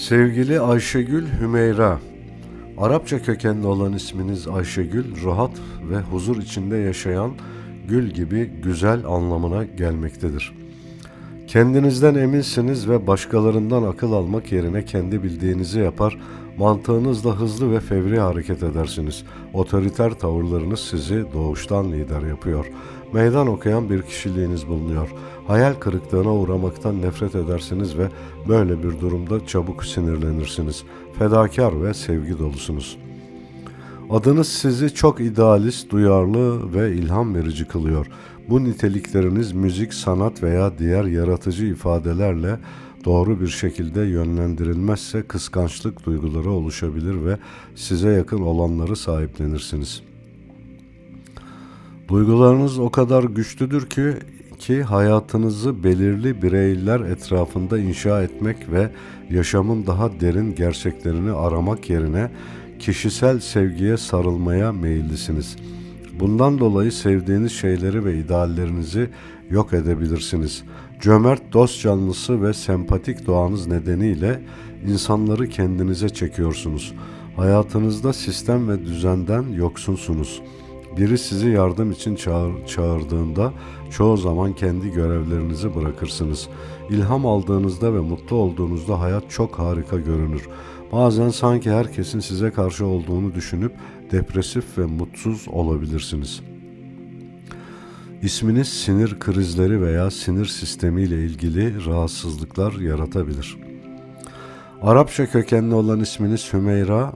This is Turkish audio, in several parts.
Sevgili Ayşegül Hümeyra, Arapça kökenli olan isminiz Ayşegül, rahat ve huzur içinde yaşayan gül gibi güzel anlamına gelmektedir. Kendinizden eminsiniz ve başkalarından akıl almak yerine kendi bildiğinizi yapar, mantığınızla hızlı ve fevri hareket edersiniz. Otoriter tavırlarınız sizi doğuştan lider yapıyor. Meydan okuyan bir kişiliğiniz bulunuyor. Hayal kırıklığına uğramaktan nefret edersiniz ve böyle bir durumda çabuk sinirlenirsiniz. Fedakar ve sevgi dolusunuz. Adınız sizi çok idealist, duyarlı ve ilham verici kılıyor. Bu nitelikleriniz müzik, sanat veya diğer yaratıcı ifadelerle doğru bir şekilde yönlendirilmezse kıskançlık duyguları oluşabilir ve size yakın olanları sahiplenirsiniz. Duygularınız o kadar güçlüdür ki ki hayatınızı belirli bireyler etrafında inşa etmek ve yaşamın daha derin gerçeklerini aramak yerine kişisel sevgiye sarılmaya meyillisiniz. Bundan dolayı sevdiğiniz şeyleri ve ideallerinizi yok edebilirsiniz. Cömert, dost canlısı ve sempatik doğanız nedeniyle insanları kendinize çekiyorsunuz. Hayatınızda sistem ve düzenden yoksunsunuz. Biri sizi yardım için çağır, çağırdığında çoğu zaman kendi görevlerinizi bırakırsınız. İlham aldığınızda ve mutlu olduğunuzda hayat çok harika görünür. Bazen sanki herkesin size karşı olduğunu düşünüp depresif ve mutsuz olabilirsiniz. İsminiz sinir krizleri veya sinir sistemiyle ilgili rahatsızlıklar yaratabilir. Arapça kökenli olan isminiz Hümeyra,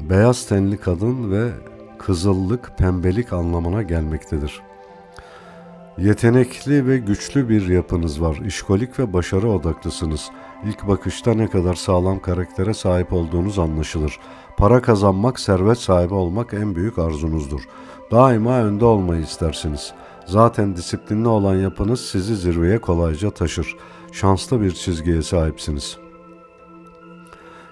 beyaz tenli kadın ve kızıllık, pembelik anlamına gelmektedir. Yetenekli ve güçlü bir yapınız var. İşkolik ve başarı odaklısınız. İlk bakışta ne kadar sağlam karaktere sahip olduğunuz anlaşılır. Para kazanmak, servet sahibi olmak en büyük arzunuzdur. Daima önde olmayı istersiniz. Zaten disiplinli olan yapınız sizi zirveye kolayca taşır. Şanslı bir çizgiye sahipsiniz.''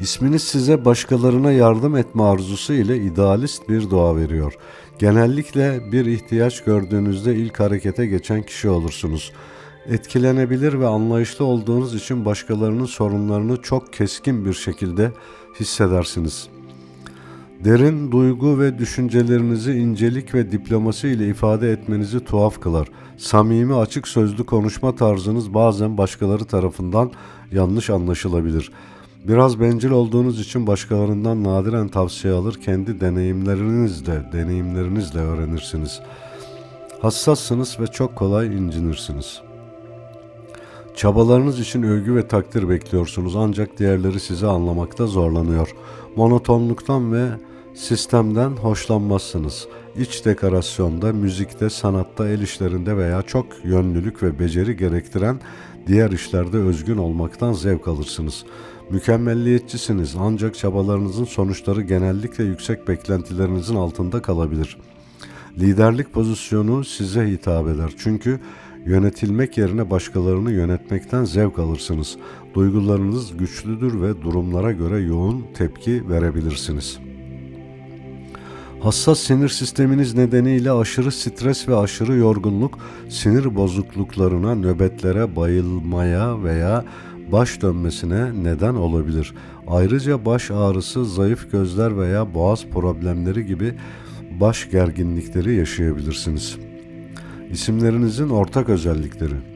İsminiz size başkalarına yardım etme arzusu ile idealist bir doğa veriyor. Genellikle bir ihtiyaç gördüğünüzde ilk harekete geçen kişi olursunuz. Etkilenebilir ve anlayışlı olduğunuz için başkalarının sorunlarını çok keskin bir şekilde hissedersiniz. Derin duygu ve düşüncelerinizi incelik ve diplomasi ile ifade etmenizi tuhaf kılar. Samimi açık sözlü konuşma tarzınız bazen başkaları tarafından yanlış anlaşılabilir.'' Biraz bencil olduğunuz için başkalarından nadiren tavsiye alır, kendi deneyimlerinizle, deneyimlerinizle öğrenirsiniz. Hassassınız ve çok kolay incinirsiniz. Çabalarınız için övgü ve takdir bekliyorsunuz ancak diğerleri sizi anlamakta zorlanıyor. Monotonluktan ve sistemden hoşlanmazsınız. İç dekorasyonda, müzikte, sanatta, el işlerinde veya çok yönlülük ve beceri gerektiren diğer işlerde özgün olmaktan zevk alırsınız. Mükemmelliyetçisiniz ancak çabalarınızın sonuçları genellikle yüksek beklentilerinizin altında kalabilir. Liderlik pozisyonu size hitap eder çünkü yönetilmek yerine başkalarını yönetmekten zevk alırsınız. Duygularınız güçlüdür ve durumlara göre yoğun tepki verebilirsiniz.'' Hassas sinir sisteminiz nedeniyle aşırı stres ve aşırı yorgunluk sinir bozukluklarına, nöbetlere, bayılmaya veya baş dönmesine neden olabilir. Ayrıca baş ağrısı, zayıf gözler veya boğaz problemleri gibi baş gerginlikleri yaşayabilirsiniz. İsimlerinizin ortak özellikleri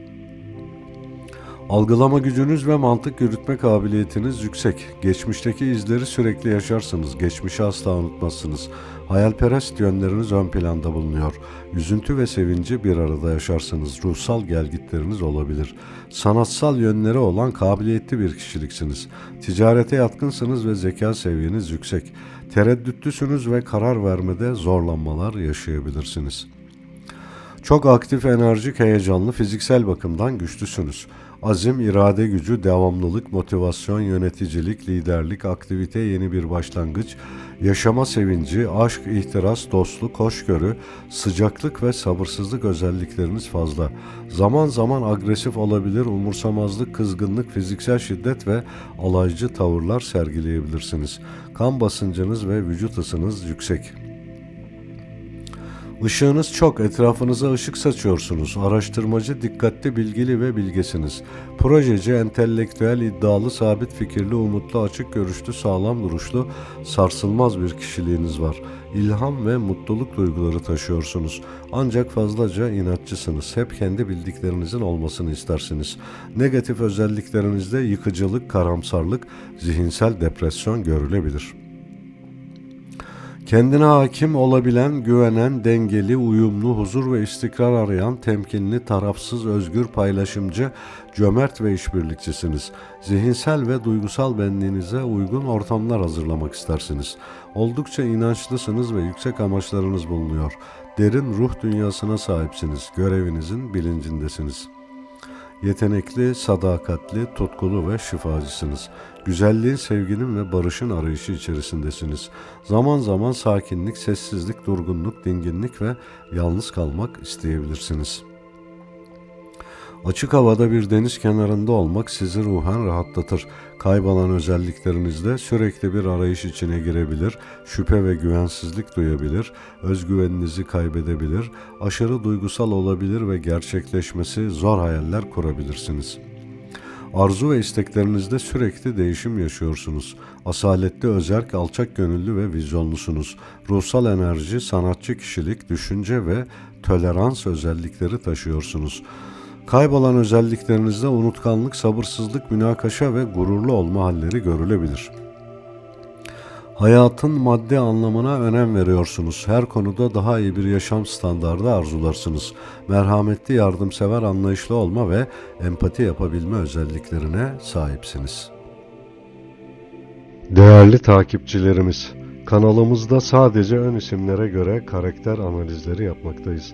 Algılama gücünüz ve mantık yürütme kabiliyetiniz yüksek. Geçmişteki izleri sürekli yaşarsınız. Geçmişi asla unutmazsınız. Hayalperest yönleriniz ön planda bulunuyor. Üzüntü ve sevinci bir arada yaşarsınız. Ruhsal gelgitleriniz olabilir. Sanatsal yönleri olan kabiliyetli bir kişiliksiniz. Ticarete yatkınsınız ve zeka seviyeniz yüksek. Tereddütlüsünüz ve karar vermede zorlanmalar yaşayabilirsiniz. Çok aktif, enerjik, heyecanlı, fiziksel bakımdan güçlüsünüz. Azim, irade gücü, devamlılık, motivasyon, yöneticilik, liderlik, aktivite, yeni bir başlangıç, yaşama sevinci, aşk, ihtiras, dostluk, hoşgörü, sıcaklık ve sabırsızlık özellikleriniz fazla. Zaman zaman agresif olabilir, umursamazlık, kızgınlık, fiziksel şiddet ve alaycı tavırlar sergileyebilirsiniz. Kan basıncınız ve vücut ısınız yüksek. Işığınız çok, etrafınıza ışık saçıyorsunuz. Araştırmacı, dikkatli, bilgili ve bilgesiniz. Projeci, entelektüel, iddialı, sabit fikirli, umutlu, açık görüşlü, sağlam duruşlu, sarsılmaz bir kişiliğiniz var. İlham ve mutluluk duyguları taşıyorsunuz. Ancak fazlaca inatçısınız. Hep kendi bildiklerinizin olmasını istersiniz. Negatif özelliklerinizde yıkıcılık, karamsarlık, zihinsel depresyon görülebilir.'' Kendine hakim olabilen, güvenen, dengeli, uyumlu, huzur ve istikrar arayan, temkinli, tarafsız, özgür, paylaşımcı, cömert ve işbirlikçisiniz. Zihinsel ve duygusal benliğinize uygun ortamlar hazırlamak istersiniz. Oldukça inançlısınız ve yüksek amaçlarınız bulunuyor. Derin ruh dünyasına sahipsiniz. Görevinizin bilincindesiniz.'' Yetenekli, sadakatli, tutkulu ve şifacısınız. Güzelliğin, sevginin ve barışın arayışı içerisindesiniz. Zaman zaman sakinlik, sessizlik, durgunluk, dinginlik ve yalnız kalmak isteyebilirsiniz.'' Açık havada bir deniz kenarında olmak sizi ruhen rahatlatır. Kaybolan özelliklerinizde sürekli bir arayış içine girebilir, şüphe ve güvensizlik duyabilir, özgüveninizi kaybedebilir, aşırı duygusal olabilir ve gerçekleşmesi zor hayaller kurabilirsiniz. Arzu ve isteklerinizde sürekli değişim yaşıyorsunuz. Asaletli, özerk, alçak gönüllü ve vizyonlusunuz. Ruhsal enerji, sanatçı kişilik, düşünce ve tolerans özellikleri taşıyorsunuz. Kaybolan özelliklerinizde unutkanlık, sabırsızlık, münakaşa ve gururlu olma halleri görülebilir. Hayatın maddi anlamına önem veriyorsunuz. Her konuda daha iyi bir yaşam standardı arzularsınız. Merhametli, yardımsever, anlayışlı olma ve empati yapabilme özelliklerine sahipsiniz. Değerli takipçilerimiz, kanalımızda sadece ön isimlere göre karakter analizleri yapmaktayız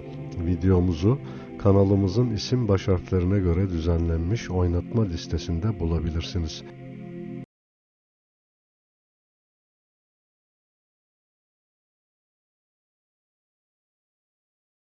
videomuzu kanalımızın isim baş harflerine göre düzenlenmiş oynatma listesinde bulabilirsiniz.